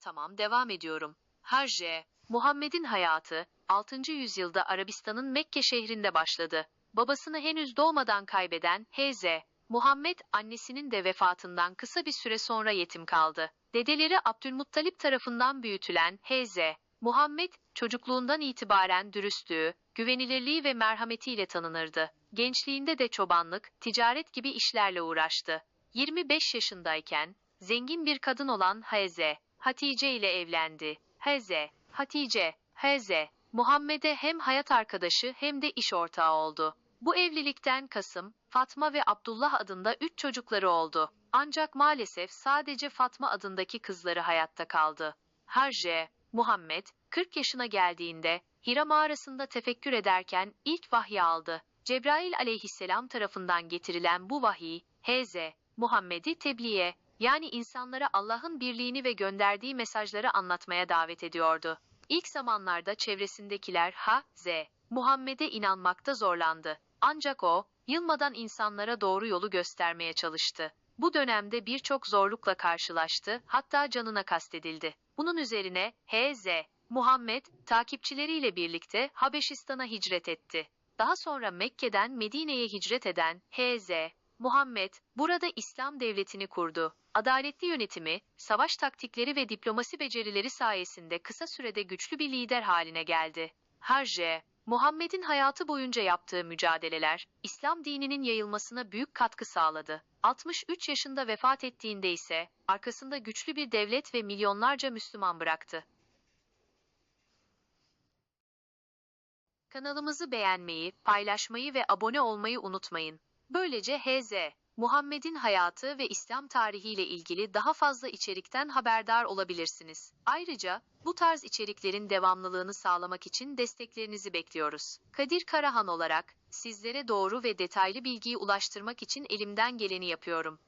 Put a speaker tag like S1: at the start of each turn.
S1: Tamam devam ediyorum. Harje, Muhammed'in hayatı 6. yüzyılda Arabistan'ın Mekke şehrinde başladı. Babasını henüz doğmadan kaybeden Heze, Muhammed annesinin de vefatından kısa bir süre sonra yetim kaldı. Dedeleri Abdülmuttalip tarafından büyütülen Heze, Muhammed çocukluğundan itibaren dürüstlüğü, güvenilirliği ve merhametiyle tanınırdı. Gençliğinde de çobanlık, ticaret gibi işlerle uğraştı. 25 yaşındayken zengin bir kadın olan Heze, Hatice ile evlendi. Heze, Hatice, Heze, Muhammed'e hem hayat arkadaşı hem de iş ortağı oldu. Bu evlilikten Kasım, Fatma ve Abdullah adında üç çocukları oldu. Ancak maalesef sadece Fatma adındaki kızları hayatta kaldı. Harje, Muhammed, 40 yaşına geldiğinde Hira mağarasında tefekkür ederken ilk vahyi aldı. Cebrail aleyhisselam tarafından getirilen bu vahiy, Heze, Muhammed'i tebliğe, yani insanlara Allah'ın birliğini ve gönderdiği mesajları anlatmaya davet ediyordu. İlk zamanlarda çevresindekiler ha, z, Muhammed'e inanmakta zorlandı. Ancak o, yılmadan insanlara doğru yolu göstermeye çalıştı. Bu dönemde birçok zorlukla karşılaştı, hatta canına kastedildi. Bunun üzerine H.Z. Muhammed, takipçileriyle birlikte Habeşistan'a hicret etti. Daha sonra Mekke'den Medine'ye hicret eden H.Z. Muhammed, burada İslam devletini kurdu. Adaletli yönetimi, savaş taktikleri ve diplomasi becerileri sayesinde kısa sürede güçlü bir lider haline geldi. Harje, Muhammed'in hayatı boyunca yaptığı mücadeleler, İslam dininin yayılmasına büyük katkı sağladı. 63 yaşında vefat ettiğinde ise, arkasında güçlü bir devlet ve milyonlarca Müslüman bıraktı. Kanalımızı beğenmeyi, paylaşmayı ve abone olmayı unutmayın. Böylece H.Z. Muhammed'in hayatı ve İslam tarihiyle ilgili daha fazla içerikten haberdar olabilirsiniz. Ayrıca bu tarz içeriklerin devamlılığını sağlamak için desteklerinizi bekliyoruz. Kadir Karahan olarak sizlere doğru ve detaylı bilgiyi ulaştırmak için elimden geleni yapıyorum.